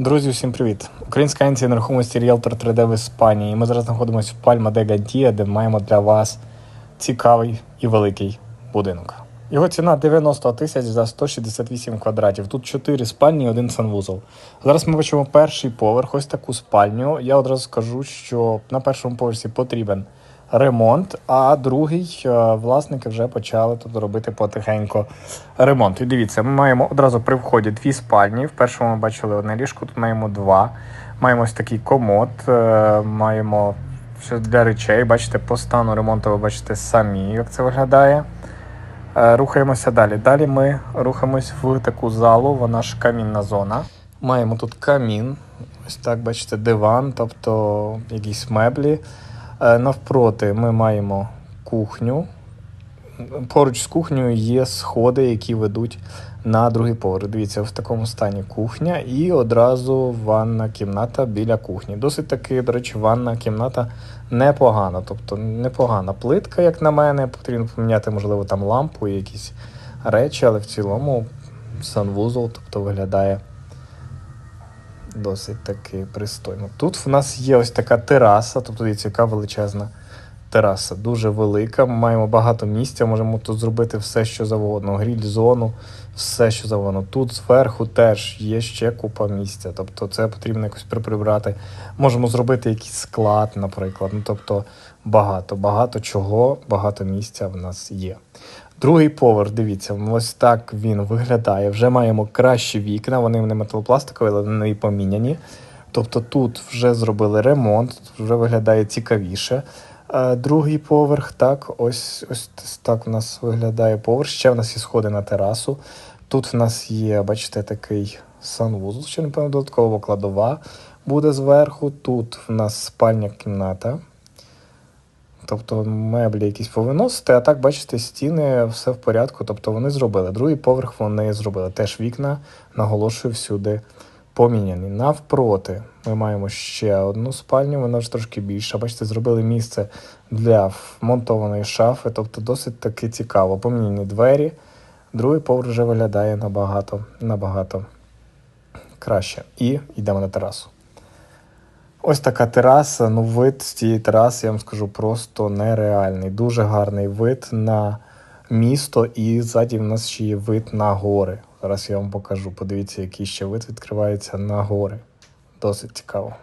Друзі, всім привіт! Українська агенція нерухомості Realtor 3D в Іспанії. Ми зараз знаходимося в Пальма де Гантія, де маємо для вас цікавий і великий будинок. Його ціна 90 тисяч за 168 квадратів. Тут 4 спальні і один санвузол. Зараз ми бачимо перший поверх, ось таку спальню. Я одразу скажу, що на першому поверсі потрібен ремонт, а другий е, власники вже почали тут робити потихеньку ремонт. І дивіться, ми маємо одразу при вході дві спальні. В першому ми бачили одне ліжко, тут маємо два. Маємо ось такий комод, е, маємо ще для речей. Бачите, по стану ремонту ви бачите самі, як це виглядає. Е, Рухаємося далі. Далі ми рухаємось в таку залу, вона ж камінна зона. Маємо тут камін, ось так бачите, диван, тобто якісь меблі. Е, Навпроти ми маємо кухню. Поруч з кухнею є сходи, які ведуть на другий поверх. Дивіться, в такому стані кухня і одразу ванна кімната біля кухні. Досить таки, до речі, ванна кімната непогана. Тобто непогана плитка, як на мене. Потрібно поміняти, можливо, там лампу і якісь речі, але в цілому санвузол, тобто виглядає досить таки пристойно. Тут в нас є ось така тераса, тобто дивіться, яка величезна тераса, дуже велика. Ми маємо багато місця, можемо тут зробити все, що завгодно. Гріль зону, все, що завгодно. Тут зверху теж є ще купа місця. Тобто це потрібно якось прибрати. Можемо зробити якийсь склад, наприклад. Ну, тобто багато, багато чого, багато місця в нас є. Другий поверх, дивіться, ось так він виглядає. Вже маємо кращі вікна, вони не металопластикові, але вони поміняні. Тобто тут вже зробили ремонт, вже виглядає цікавіше. Другий поверх, так, ось, ось так у нас виглядає поверх. Ще в нас є сходи на терасу. Тут в нас є, бачите, такий санвузол, ще, напевно, додаткова кладова буде зверху. Тут в нас спальня кімната. Тобто меблі якісь повиносити, а так, бачите, стіни, все в порядку. Тобто вони зробили. Другий поверх вони зробили. Теж вікна, наголошую, всюди поміняні. Навпроти ми маємо ще одну спальню, вона вже трошки більша. Бачите, зробили місце для вмонтованої шафи, тобто досить таки цікаво. Поміняні двері. Другий поверх вже виглядає набагато, набагато краще. І йдемо на терасу. Ось така тераса. Ну, вид з цієї тераси, я вам скажу, просто нереальний. Дуже гарний вид на місто, і ззаді в нас ще є вид на гори. Зараз я вам покажу. Подивіться, який ще вид відкривається на гори. Досить цікаво.